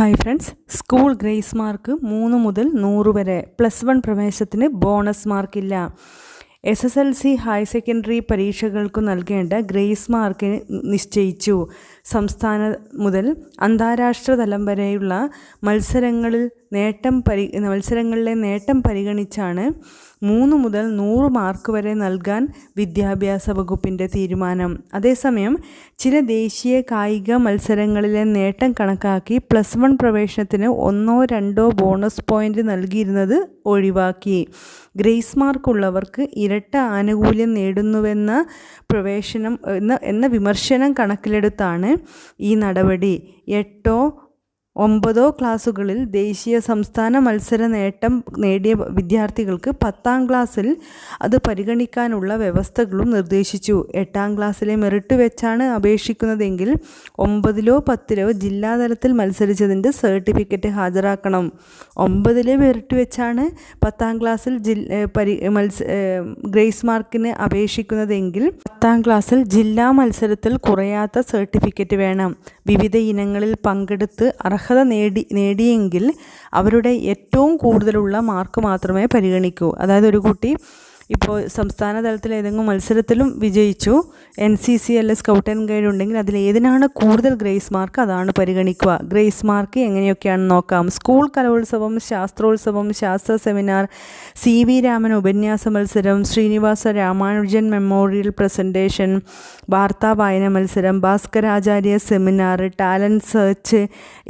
Hi friends school grace mark മൂന്ന് മുതൽ നൂറ് വരെ. പ്ലസ് വൺ പ്രവേശത്തിന് bonus മാർക്കില്ല S S L C higher secondary പരീക്ഷകൾക്ക് നൽകേണ്ട ഗ്രേസ് മാർക്ക് നിശ്ചയിച്ചു. സംസ്ഥാന മുതൽ അന്താരാഷ്ട്ര തലം വരെയുള്ള മത്സരങ്ങളിൽ നേട്ടം പരി മത്സരങ്ങളിലെ നേട്ടം പരിഗണിച്ചാണ് മൂന്ന് മുതൽ നൂറ് മാർക്ക് വരെ നൽകാൻ വിദ്യാഭ്യാസ വകുപ്പിന്റെ തീരുമാനം. അതേസമയം ചില ദേശീയ കായിക മത്സരങ്ങളിലെ നേട്ടം കണക്കാക്കി പ്ലസ് വൺ പ്രവേശനത്തിന് ഒന്നോ രണ്ടോ ബോണസ് പോയിന്റ് നൽകിയിരുന്നത് ഒഴിവാക്കി. ഗ്രേസ് മാർക്ക് ഉള്ളവർക്ക് ഇരട്ട ആനുകൂല്യം നേടുന്നുവെന്ന പ്രവേശനം എന്ന എന്ന വിമർശനം കണക്കിലെടുത്താണ് ഈ നടപടി എട്ടോ ഒമ്പതോ ക്ലാസ്സുകളിൽ ദേശീയ സംസ്ഥാന മത്സര നേട്ടം നേടിയ വിദ്യാർത്ഥികൾക്ക് പത്താം ക്ലാസ്സിൽ അത് പരിഗണിക്കാനുള്ള വ്യവസ്ഥകളും നിർദ്ദേശിച്ചു. എട്ടാം ക്ലാസ്സിലെ മെറിറ്റ് വെച്ചാണ് അപേക്ഷിക്കുന്നതെങ്കിൽ ഒമ്പതിലോ പത്തിലോ ജില്ലാതലത്തിൽ മത്സരിച്ചതിന്റെ സർട്ടിഫിക്കറ്റ് ഹാജരാക്കണം. ഒമ്പതിലെ മെറിറ്റ് വെച്ചാണ് പത്താം ക്ലാസ്സിൽ ജില്ല പരി മത്സ ഗ്രേസ് മാർക്കിന് അപേക്ഷിക്കുന്നതെങ്കിൽ പത്താം ക്ലാസ്സിൽ ജില്ലാ മത്സരത്തിൽ കുറയാത്ത സർട്ടിഫിക്കറ്റ് വേണം. വിവിധ ഇനങ്ങളിൽ പങ്കെടുത്ത് അർഹത നേടി നേടിയെങ്കിൽ അവരുടെ ഏറ്റവും കൂടുതലുള്ള മാർക്ക് മാത്രമേ പരിഗണിക്കൂ. അതായത് ഒരു കുട്ടി ഇപ്പോൾ സംസ്ഥാന തലത്തിൽ ഏതെങ്കിലും മത്സരത്തിലും വിജയിച്ചു. എൻ സി സി അല്ലെ സ്കൗട്ട് ആൻഡ് ഗൈഡ് ഉണ്ടെങ്കിൽ അതിൽ ഏതിനാണ് കൂടുതൽ ഗ്രേസ് മാർക്ക് അതാണ് പരിഗണിക്കുക. ഗ്രേസ് മാർക്ക് എങ്ങനെയൊക്കെയാണ് നോക്കാം. സ്കൂൾ കലോത്സവം ശാസ്ത്രോത്സവം ശാസ്ത്ര സെമിനാർ സി വി രാമൻ ഉപന്യാസ മത്സരം ശ്രീനിവാസ രാമാനുജൻ മെമ്മോറിയൽ പ്രസന്റേഷൻ വാർത്താ വായന മത്സരം ഭാസ്കരാചാര്യ സെമിനാർ ടാലന്റ് സെർച്ച്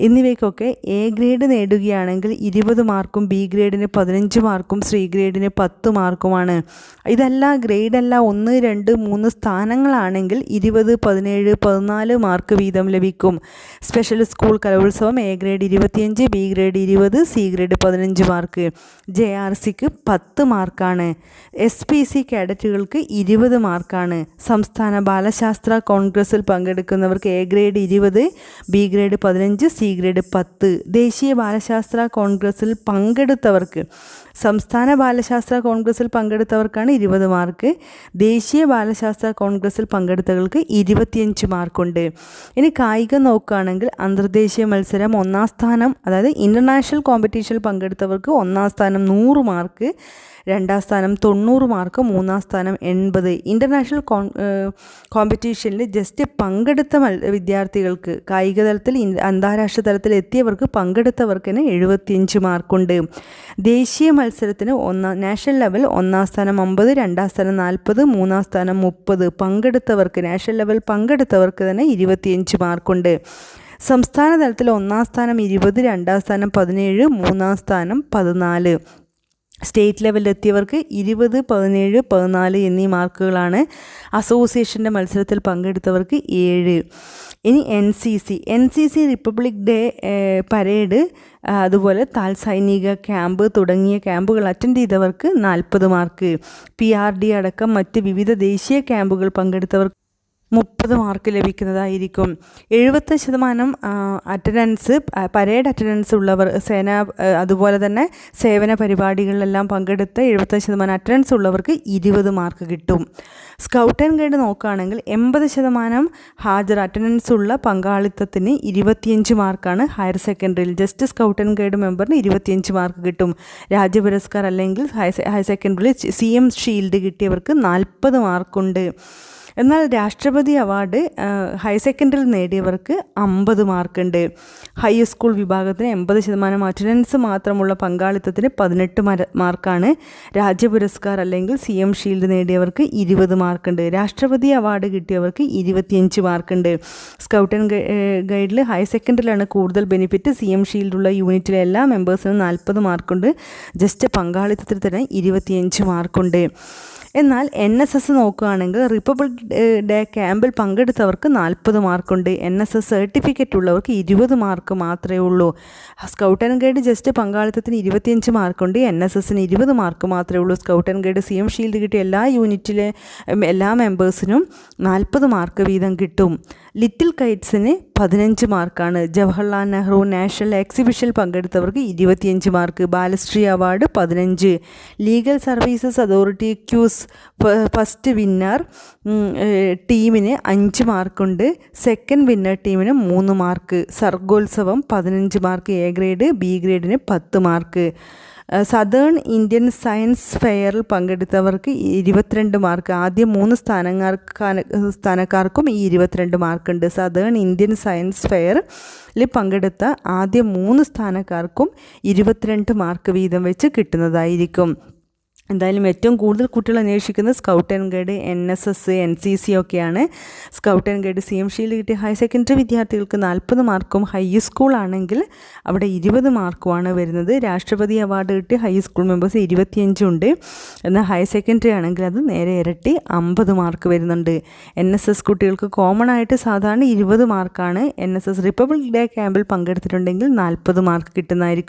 എന്നിവയ്ക്കൊക്കെ എ ഗ്രേഡ് നേടുകയാണെങ്കിൽ ഇരുപത് മാർക്കും ബി ഗ്രേഡിന് പതിനഞ്ച് മാർക്കും സി ഗ്രേഡിന് പത്ത് മാർക്കുമാണ്. ഇതല്ല ഗ്രേഡല്ല ഒന്ന് രണ്ട് മൂന്ന് സ്ഥാനങ്ങളാണെങ്കിൽ ഇരുപത് പതിനേഴ് പതിനാല് മാർക്ക് വീതം ലഭിക്കും. Special school Kalolsavam A grade ഇരുപത്തിയഞ്ച് ബി ഗ്രേഡ് ഇരുപത് സി ഗ്രേഡ് പതിനഞ്ച് മാർക്ക് ജെ ആർ സിക്ക് പത്ത് മാർക്കാണ് എസ് പി സി കാഡറ്റുകൾക്ക് ഇരുപത് മാർക്കാണ് സംസ്ഥാന ബാലശാസ്ത്ര കോൺഗ്രസിൽ പങ്കെടുക്കുന്നവർക്ക് എ ഗ്രേഡ് ഇരുപത് ബി ഗ്രേഡ് പതിനഞ്ച് സി ഗ്രേഡ് പത്ത്. ദേശീയ ബാലശാസ്ത്ര കോൺഗ്രസിൽ പങ്കെടുത്തവർക്ക് സംസ്ഥാന ബാലശാസ്ത്ര കോൺഗ്രസിൽ പങ്കെടുത്തവർക്കാണ് ഇരുപത് മാർക്ക്. ദേശീയ ബാലശാസ്ത്ര കോൺഗ്രസിൽ പങ്കെടുത്തവർക്ക് ഇരുപത്തിയഞ്ച് മാർക്കുണ്ട്. ഇനി കായികം നോക്കുകയാണെങ്കിൽ അന്തർദേശീയ മത്സരം ഒന്നാം സ്ഥാനം അതായത് ഇന്റർനാഷണൽ കോമ്പറ്റീഷനിൽ പങ്കെടുത്തവർക്ക് ഒന്നാം സ്ഥാനം നൂറ് മാർക്ക് രണ്ടാം സ്ഥാനം തൊണ്ണൂറ് മാർക്ക് മൂന്നാം സ്ഥാനം എൺപത്. ഇന്റർനാഷണൽ കോൺ കോമ്പറ്റീഷനിൽ ജസ്റ്റ് പങ്കെടുത്ത വിദ്യാർത്ഥികൾക്ക് കായിക തലത്തിൽ അന്താരാഷ്ട്ര തലത്തിൽ എത്തിയവർക്ക് പങ്കെടുത്തവർക്കിന് എഴുപത്തിയഞ്ച് മാർക്കുണ്ട്. ദേശീയ മത്സരത്തിന് ഒന്നാം നാഷണൽ ലെവൽ ഒന്നാം സ്ഥാനം അമ്പത് രണ്ടാം സ്ഥാനം നാൽപ്പത് മൂന്നാം സ്ഥാനം മുപ്പത്. പങ്കെടുത്തവർക്ക് നാഷണൽ ലെവൽ പങ്കെടുത്തവർക്ക് തന്നെ ഇരുപത്തിയഞ്ച് മാർക്കുണ്ട്. സംസ്ഥാന തലത്തിൽ ഒന്നാം സ്ഥാനം ഇരുപത് രണ്ടാം സ്ഥാനം പതിനേഴ് മൂന്നാം സ്ഥാനം പതിനാല്. സ്റ്റേറ്റ് ലെവലിലെത്തിയവർക്ക് ഇരുപത് പതിനേഴ് പതിനാല് എന്നീ മാർക്കുകളാണ് അസോസിയേഷന്റെ മത്സരത്തിൽ പങ്കെടുത്തവർക്ക് ഏഴ്. ഇനി N C C N C C republic day parade അതുപോലെ താൽസൈനിക ക്യാമ്പ് തുടങ്ങിയ ക്യാമ്പുകൾ അറ്റൻഡ് ചെയ്തവർക്ക് നാൽപ്പത് മാർക്ക്. പി ആർ ഡി അടക്കം മറ്റ് വിവിധ ദേശീയ ക്യാമ്പുകൾ പങ്കെടുത്തവർക്ക് മുപ്പത് മാർക്ക് ലഭിക്കുന്നതായിരിക്കും. എഴുപത് ശതമാനം അറ്റൻഡൻസ് പരേഡ് അറ്റൻഡൻസ് ഉള്ളവർ സേന അതുപോലെ തന്നെ സേവന പരിപാടികളിലെല്ലാം പങ്കെടുത്ത് എഴുപത് ശതമാനം അറ്റൻഡൻസ് ഉള്ളവർക്ക് ഇരുപത് മാർക്ക് കിട്ടും. സ്കൗട്ട് ആൻഡ് ഗൈഡ് നോക്കുകയാണെങ്കിൽ എൺപത് ശതമാനം ഹാജർ അറ്റൻഡൻസ് ഉള്ള പങ്കാളിത്തത്തിന് ഇരുപത്തിയഞ്ച് മാർക്കാണ് ഹയർ സെക്കൻഡറിയിൽ ജസ്റ്റ് സ്കൗട്ട് ആൻഡ് ഗൈഡ് മെമ്പറിന് ഇരുപത്തിയഞ്ച് മാർക്ക് കിട്ടും. രാജ്യ പുരസ്കാർ അല്ലെങ്കിൽ ഹയർ സെക്കൻഡറിയിൽ സി എം ഷീൽഡ് കിട്ടിയവർക്ക് നാൽപ്പത് മാർക്കുണ്ട്. എന്നാൽ രാഷ്ട്രപതി അവാർഡ് ഹയർ സെക്കൻഡറിയിൽ നേടിയവർക്ക് അമ്പത് മാർക്കുണ്ട്. ഹൈ സ്കൂൾ വിഭാഗത്തിന് എൺപത് ശതമാനം അറ്റൻഡൻസ് മാത്രമുള്ള പങ്കാളിത്തത്തിന് പതിനെട്ട് മാർക്കാണ്. രാജ്യ പുരസ്കാർ അല്ലെങ്കിൽ സി എം ഷീൽഡ് നേടിയവർക്ക് ഇരുപത് മാർക്കുണ്ട്. രാഷ്ട്രപതി അവാർഡ് കിട്ടിയവർക്ക് ഇരുപത്തിയഞ്ച് മാർക്കുണ്ട്. സ്കൗട്ട് ആൻഡ് ഗൈഡിൽ ഹയർ സെക്കൻഡറിയിലാണ് കൂടുതൽ ബെനിഫിറ്റ്. സി എം ഷീൽഡുള്ള യൂണിറ്റിലെ എല്ലാ മെമ്പേഴ്സിനും നാൽപ്പത് മാർക്കുണ്ട്. ജസ്റ്റ് പങ്കാളിത്തത്തിൽ തന്നെ ഇരുപത്തിയഞ്ച് മാർക്കുണ്ട്. എന്നാൽ എൻ എസ് എസ് നോക്കുകയാണെങ്കിൽ റിപ്പബ്ലിക് ഡേ ക്യാമ്പിൽ പങ്കെടുത്തവർക്ക് നാൽപ്പത് മാർക്കുണ്ട്. എൻ എസ് എസ് സർട്ടിഫിക്കറ്റ് ഉള്ളവർക്ക് ഇരുപത് മാർക്ക് മാത്രമേ ഉള്ളൂ. സ്കൗട്ട് ആൻഡ് ഗൈഡ് ജസ്റ്റ് പങ്കാളിത്തത്തിന് ഇരുപത്തിയഞ്ച് മാർക്കുണ്ട്. എൻ എസ് എസിന് ഇരുപത് മാർക്ക് മാത്രമേ ഉള്ളൂ. Scout and guide C M shield കിട്ടിയ എല്ലാ യൂണിറ്റിലെ എല്ലാ മെമ്പേഴ്സിനും നാൽപ്പത് മാർക്ക് വീതം കിട്ടും. ലിറ്റിൽ കൈറ്റ്സിന് പതിനഞ്ച് മാർക്കാണ്. ജവഹർലാൽ നെഹ്റു നാഷണൽ എക്സിബിഷനിൽ പങ്കെടുത്തവർക്ക് ഇരുപത്തിയഞ്ച് മാർക്ക്. ബാലശ്രീ അവാർഡ് പതിനഞ്ച്. Legal services authority quiz first winner ടീമിന് അഞ്ച് മാർക്കുണ്ട്. സെക്കൻഡ് വിന്നർ ടീമിന് മൂന്ന് മാർക്ക്. സർഗോത്സവം പതിനഞ്ച് മാർക്ക്. എ ഗ്രേഡ് ബി ഗ്രേഡിന് പത്ത് മാർക്ക്. സദേൺ ഇന്ത്യൻ സയൻസ് ഫെയറിൽ പങ്കെടുത്തവർക്ക് ഇരുപത്തിരണ്ട് മാർക്ക്. ആദ്യം മൂന്ന് സ്ഥാനക്കാർക്ക് സ്ഥാനക്കാർക്കും ഈ ഇരുപത്തിരണ്ട് മാർക്കുണ്ട്. സദേൺ ഇന്ത്യൻ സയൻസ് ഫെയറിൽ പങ്കെടുത്ത ആദ്യ മൂന്ന് സ്ഥാനക്കാർക്കും ഇരുപത്തിരണ്ട് മാർക്ക് വീതം വെച്ച് കിട്ടുന്നതായിരിക്കും. എന്തായാലും ഏറ്റവും കൂടുതൽ കുട്ടികൾ അന്വേഷിക്കുന്നത് scout and guide N S S N C C ഒക്കെയാണ്. Scout and guide C M ഷിയിൽ കിട്ടിയ ഹയർ സെക്കൻഡറി വിദ്യാർത്ഥികൾക്ക് നാൽപ്പത് മാർക്കും ഹൈ സ്കൂളാണെങ്കിൽ അവിടെ ഇരുപത് മാർക്കുമാണ് വരുന്നത്. രാഷ്ട്രപതി അവാർഡ് കിട്ടി ഹൈ സ്കൂൾ മെമ്പേഴ്സ് ഇരുപത്തിയഞ്ചുണ്ട് എന്നാൽ ഹയർ സെക്കൻഡറി ആണെങ്കിൽ അത് നേരെ ഇരട്ടി അമ്പത് മാർക്ക് വരുന്നുണ്ട്. എൻ എസ് എസ് കുട്ടികൾക്ക് കോമൺ ആയിട്ട് സാധാരണ ഇരുപത് മാർക്കാണ്. N S S republic day ക്യാമ്പിൽ പങ്കെടുത്തിട്ടുണ്ടെങ്കിൽ നാൽപ്പത് മാർക്ക് കിട്ടുന്നതായിരിക്കും.